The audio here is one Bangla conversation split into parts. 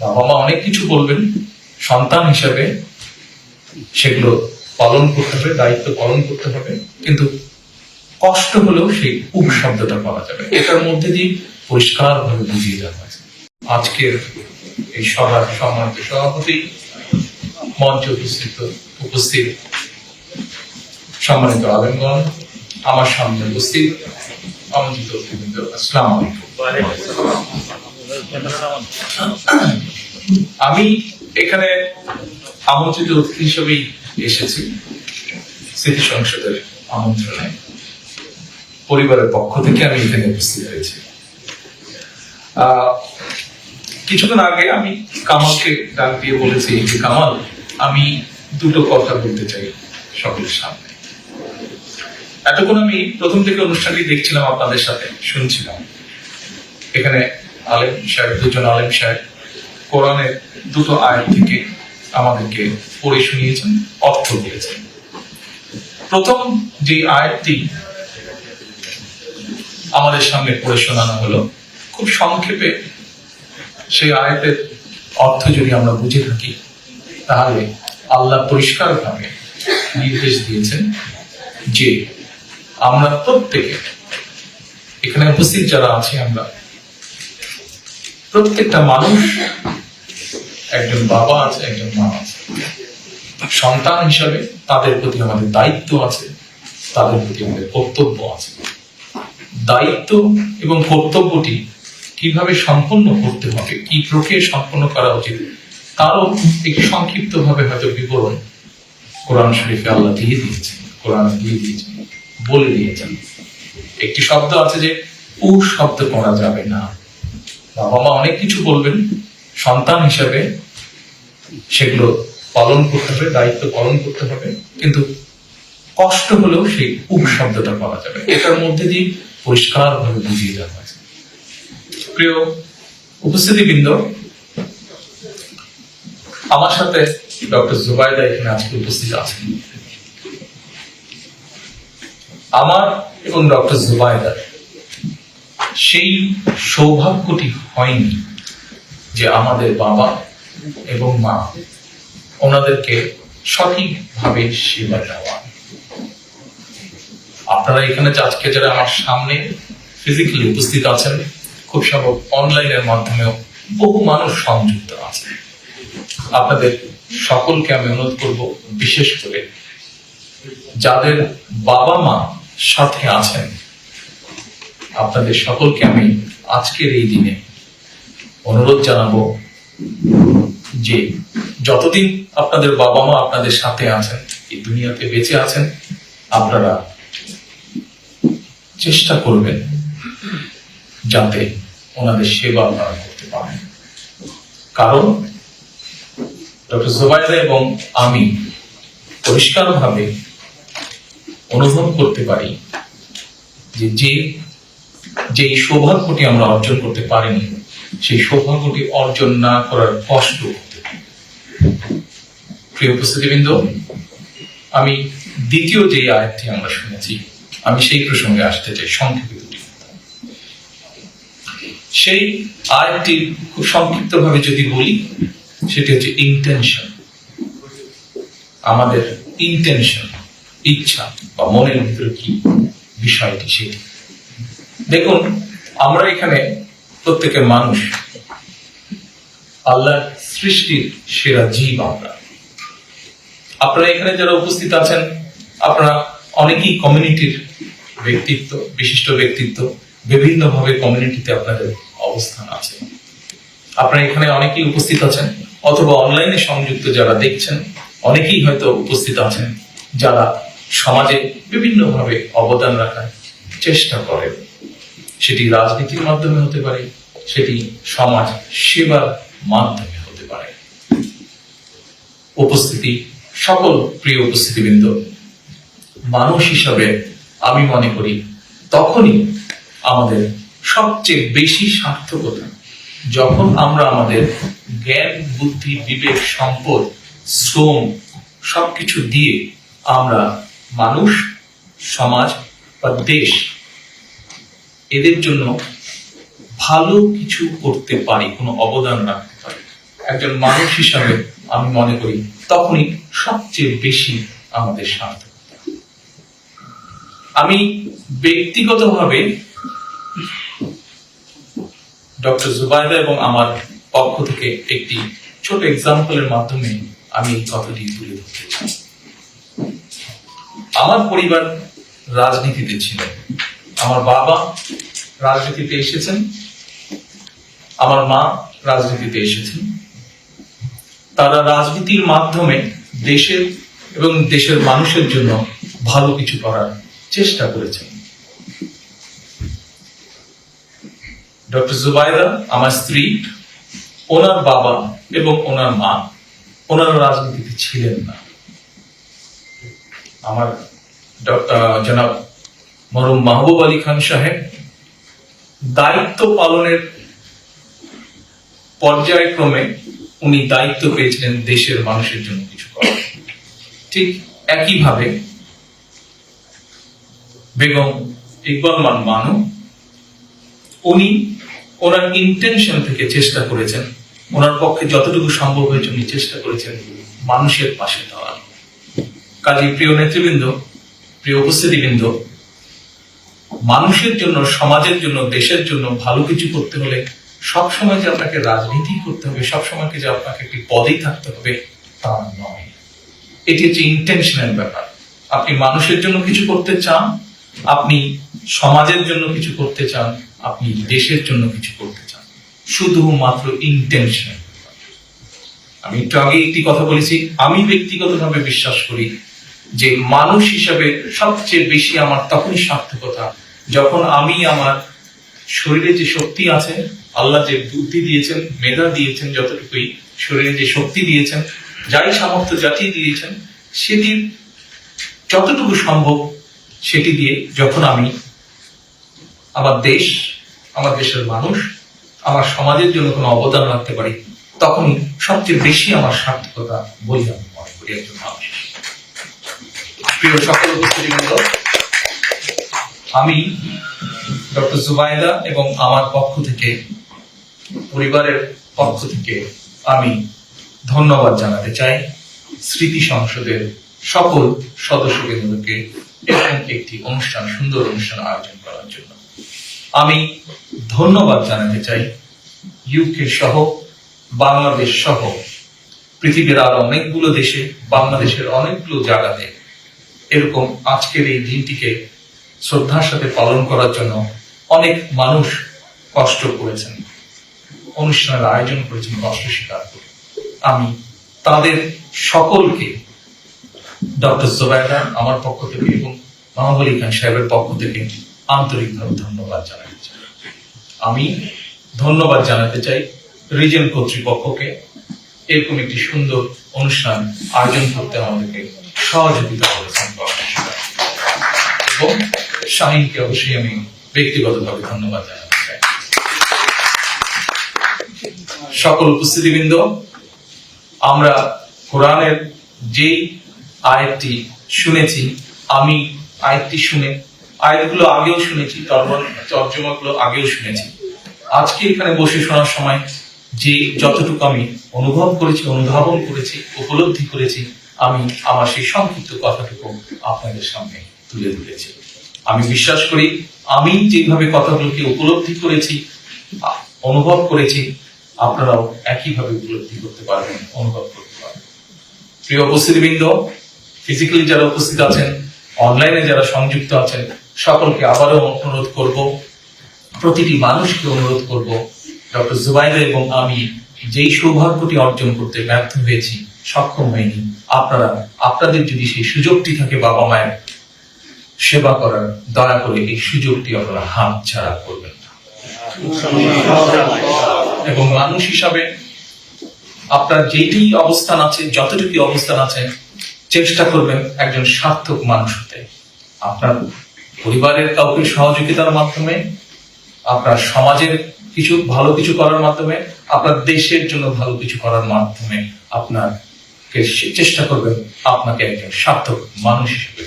বাবা মা অনেক কিছু বলবেন। সন্তান হিসাবে সেগুলো পালন করতে হবে, দায়িত্ব পালন করতে হবে। কিন্তু কষ্ট হলেও সেই উপ শব্দটা পাওয়া যাবে। এটার মধ্যে দিয়ে পরিষ্কার ভাবে বুঝিয়ে দেওয়া হয়েছে। আজকের এই সভার সম্মানিত সভাপতি, মঞ্চ উপস্থিত উপস্থিত সম্মানিত আলেমগণ, আমার সামনে উপস্থিত আমন্ত্রিত অতিথিবৃন্দ, আসসালামু আলাইকুম। আমি এখানে আমন্ত্রিত অতিথি হিসেবেই এসেছি স্মৃতি সংসদের আমন্ত্রণে। পরিবারের পক্ষ থেকে আমি এখানে উপস্থিত হয়েছি। কিছুক্ষণ আগে আমি কামালকে ডাক দিয়ে বলেছি যে কামাল, আমি দুটো কথা বলতে চাই সকলের সামনে। এতক্ষণ আমি প্রথম থেকে অনুষ্ঠানটি দেখছিলাম আপনাদের সাথে, শুনছিলাম। এখানে আলেম সাহেব, দুজন আলেম সাহেব কোরআনের দুটো আয়াত থেকে আমাদেরকে পড়ে শুনিয়েছেন, অর্থ দিয়েছেন। প্রথম যে আয়াতটি আমাদের সামনে পড়ে শোনানো হলো, খুব সংক্ষেপে সেই আয়াতের অর্থ যদি আমরা বুঝে থাকি, তাহলে আল্লাহ পরিষ্কারভাবে নির্দেশ দিয়েছেন যে আমরা প্রত্যেকে, এখানে উপস্থিত যারা আছি আমরা, প্রত্যেকটা মানুষ একজন বাবা আছে, একজন মা আছে। সন্তান হিসাবে তাদের প্রতি আমাদের দায়িত্ব আছে, তাদের প্রতি আমাদের কর্তব্য আছে। দায়িত্ব এবং কর্তব্যটি কীভাবে সম্পন্ন করতে হবে, কি প্রক্রিয়া সম্পন্ন করা উচিত, তারও একটি সংক্ষিপ্ত ভাবে হয়তো বিবরণ কোরআন শরীফে আল্লাহ দিয়ে দিয়েছেন, কোরআন দিয়ে দিয়েছেন, বলে দিয়েছেন। একটি শব্দ আছে যে, উ শব্দ করা যাবে না। বাবা মা অনেক কিছু বলবেন সন্তান হিসেবে সেগুলো পালন করতে হবে, দায়িত্ব পালন করতে হবে। কিন্তু কষ্ট হলেও সেই উপ শব্দটা পাওয়া যাবে। এটার মধ্যে দিয়ে পরিষ্কার ভাবে বুঝিয়ে দেওয়া হয়েছে। প্রিয় উপস্থিতিবৃন্দ, আমার সাথে ডক্টর জুবাইদা এখানে আজকে উপস্থিত আছেন। আমার এবং ডক্টর জুবাইদার সেই সৌভাগ্যটি হয়নি। যে আমাদের বাবা এবং মা, ওনাদেরকে সঠিকভাবে সেবা দেওয়া। আপনারা এখানে আজকে যারা আমার সামনে ফিজিক্যালি উপস্থিত আছেন, খুব সম্ভব অনলাইনের মাধ্যমেও বহু মানুষ সংযুক্ত আছে। আপনাদের সকলকে আমি অনুরোধ করব বিশেষ করে যাদের বাবা মা সাথে আছেন, আপনাদের সকলকে আমি আজকের এই দিনে অনুরোধ জানাব যে যতদিন আপনাদের বাবা মা আপনাদের সাথে আছেন, এই দুনিয়াতে বেঁচে আছেন, আপনারা চেষ্টা করবেন যাতে ওনাদের সেবা আপনারা করতে পারেন। কারণ ডক্টর জোবাইদা এবং আমি পরিষ্কারভাবে অনুভব করতে পারি যে যে যেই সৌভাগ্যটি আমরা অর্জন করতে পারিনি সেই সৌভাগ্যটি অর্জন না করার কষ্ট। প্রিয় উপস্থিতিবৃন্দ, আমি দ্বিতীয় যে আয়াতটি আমরা শুনেছি, আমি সেই প্রসঙ্গে আসতে চাই সংক্ষেপে সেই আয়াতটি খুব সংক্ষিপ্ত ভাবে যদি বলি, সেটি হচ্ছে ইন্টেনশন আমাদের ইন্টেনশন ইচ্ছা বা মনের ভিতরে কি বিষয়টি সেটি। দেখুন, আমরা এখানে প্রত্যেকের মানুষ আল্লাহর সৃষ্টির সেরা জীব আমরা। আপনারা এখানে যারা উপস্থিত আছেন, আপনারা অনেকেই কমিউনিটির ব্যক্তিত্ব, বিশিষ্ট ব্যক্তিত্ব বিভিন্ন ভাবে কমিউনিটিতে আপনাদের অবস্থান আছে। আপনারা এখানে অনেকেই উপস্থিত আছেন, অথবা অনলাইনে সংযুক্ত যারা দেখছেন, অনেকেই হয়তো উপস্থিত আছেন, যারা সমাজে বিভিন্নভাবে অবদান রাখার চেষ্টা করেন। সেটি রাজনীতির মাধ্যমে হতে পারে সেটি সমাজ সেবার মাধ্যমে হতে পারে। উপস্থিতি, সকল প্রিয় উপস্থিতিবৃন্দ, মানুষ হিসাবে আমি মনে করি তখনই আমাদের সবচেয়ে বেশি সার্থকতা, যখন আমরা আমাদের জ্ঞান, বুদ্ধি, বিবেক, সম্পদ, শ্রম সবকিছু দিয়ে আমরা মানুষ, সমাজ বা দেশ, এদের জন্য ভালো কিছু করতে পারি, কোনো অবদান রাখতে পারি। একজন মানুষ হিসাবে আমি মনে করি, তখনই সবচেয়ে বেশি আমাদের সার্থক আমি ব্যক্তিগতভাবে ডক্টর জুবাইদা এবং আমার পক্ষ থেকে একটি ছোট এক্সাম্পলের মাধ্যমে আমি এই কথাটি তুলে ধরতে চাই। আমার পরিবার রাজনীতিতে ছিল আমার বাবা রাজনীতিতে এসেছেন। আমার মা রাজনীতিতে এসেছেন। তারা রাজনীতির মাধ্যমে দেশের এবং দেশের মানুষের জন্য ভালো কিছু করার চেষ্টা করেছেন। ডক্টর জুবাইদা আমার স্ত্রী, ওনার বাবা এবং ওনার মা, ওনারা রাজনীতিতে ছিলেন না। আমার জনাব মরুম মাহবুব আলী খান সাহেব দায়িত্ব পালনের পর্যায়ক্রমে উনি দায়িত্ব পেয়েছিলেন দেশের মানুষের জন্য কিছু করার। ঠিক একইভাবে বেগম ইকবাল মান মানু, উনি ওনার ইন্টেনশন থেকে চেষ্টা করেছেন, ওনার পক্ষে যতটুকু সম্ভব হয়েছে উনি চেষ্টা করেছেন মানুষের পাশে দাঁড়ান। কাজী প্রিয় নেতৃবৃন্দ, প্রিয় উপস্থিতিবৃন্দ, মানুষের জন্য, সমাজের জন্য, দেশের জন্য ভালো কিছু করতে হলে সবসময় যে আপনাকে রাজনীতি করতে হবে, সবসময় যে আপনাকে একটি পদেই থাকতে হবে, তা নয়। এটি হচ্ছে ইন্টেনশনাল ব্যাপার। আপনি মানুষের জন্য কিছু করতে চান, আপনি সমাজের জন্য কিছু করতে চান, আপনি দেশের জন্য কিছু করতে চান। শুধুমাত্র ইন্টেনশন আমি একটু আগে একটি কথা বলেছি, আমি ব্যক্তিগতভাবে বিশ্বাস করি যে মানুষ হিসাবে সবচেয়ে বেশি আমার তখনই সার্থকতা যখন আমি আমার শরীরে যে শক্তি আছে আল্লাহ যে বুদ্ধি দিয়েছেন, মেধা দিয়েছেন, যতটুকুই শরীরে যে শক্তি দিয়েছেন যাই সামর্থ্য জাতি দিয়েছেন, সেটির যতটুকু সম্ভব সেটি দিয়ে যখন আমি আমার দেশ, আমার দেশের মানুষ, আমার সমাজের জন্য কোনো অবদান রাখতে পারি তখন সবচেয়ে বেশি আমার সার্থকতা বলে আমি মনে করি একজন মানুষ। প্রিয় সকল উপস্থিতিবৃন্দ, আমি ডক্টর জুবাইদা এবং আমার পক্ষ থেকে পরিবারের পক্ষ থেকে আমি ধন্যবাদ জানাতে চাই স্মৃতি সংসদের সকল সদস্যকে এরকম একটি অনুষ্ঠান, সুন্দর অনুষ্ঠান আয়োজন করার জন্য। আমি ধন্যবাদ জানাতে চাই ইউকে সহ, বাংলাদেশ সহ, পৃথিবীর আর অনেকগুলো দেশে, বাংলাদেশের অনেকগুলো জায়গাতে এরকম আজকের এই দিনটিকে শ্রদ্ধার সাথে পালন করার জন্য অনেক মানুষ কষ্ট করেছেন। অনুষ্ঠানের আয়োজন করেছেন কষ্ট স্বীকার করে। আমি তাদের সকলকে ডক্টর জোবায়দা আমার পক্ষ থেকে এবং মাহবুব আলী খান সাহেবের পক্ষ থেকে আন্তরিকভাবে ধন্যবাদ জানাতে চাই। আমি ধন্যবাদ জানাতে চাই রিজেন কর্তৃপক্ষকে। এরকম একটি সুন্দর অনুষ্ঠান আয়োজন করতে আমাদেরকে সহযোগিতা করেছেন এবং শাহিনকে অবশ্যই আমি ব্যক্তিগতভাবে ধন্যবাদ জানাতে চাই সকল উপস্থিতিবৃন্দ, আমরা কোরআনের যেই আয়াতটি শুনেছি, আমি আয়াতটি শুনে, আয়াতগুলো আগেও শুনেছি তর্জমাগুলো আগেও শুনেছি। আজকে এখানে বসে শোনার সময় যে যতটুকু আমি অনুভব করেছি, অনুধাবন করেছি, উপলব্ধি করেছি, আমি আমার সেই সংক্ষিপ্ত কথাটুকু আপনাদের সামনে তুলে ধরেছি। আমি বিশ্বাস করি, আমি যেভাবে কথাগুলোকে উপলব্ধি করেছি অনুভব করেছি আপনারাও একইভাবে উপলব্ধি করতে পারবেন, অনুভব করতে পারবেন। প্রিয় উপস্থিতিবৃন্দ ফিজিক্যালি যারা উপস্থিত আছেন অনলাইনে যারা সংযুক্ত আছেন, সকলকে আবারও অনুরোধ করব, প্রতিটি মানুষকে অনুরোধ করব, ডক্টর জুবাইদা এবং আমি যেই সৌভাগ্যটি অর্জন করতে ব্যর্থ হয়েছি, সক্ষম হয়নি আপনারা, আপনাদের যদি সেই সুযোগটি থাকে বাবা মায়ের, সেবা করার, দয়া করে এই সুযোগটি আপনারা হাত ছাড়া করবেন না। এবং মানুষ হিসাবে আপনার যেটি অবস্থান আছে, যতটুকু অবস্থান আছে, চেষ্টা করবেন একজন সার্থক মানুষ হতে। আপনার পরিবারের কাউকে সহযোগিতার মাধ্যমে, আপনার সমাজের কিছু, ভালো কিছু করার মাধ্যমে, আপনার দেশের জন্য ভালো কিছু করার মাধ্যমে আপনার চেষ্টা করবেন আপনাকে একজন সার্থক মানুষ হিসেবে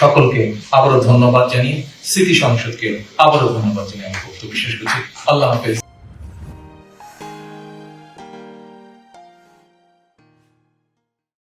সকলকে আবারও ধন্যবাদ জানিয়ে স্মৃতি সংসদকে আবারও ধন্যবাদ জানিয়ে আমি বক্তব্য শেষ করছি। আল্লাহ হাফেজ।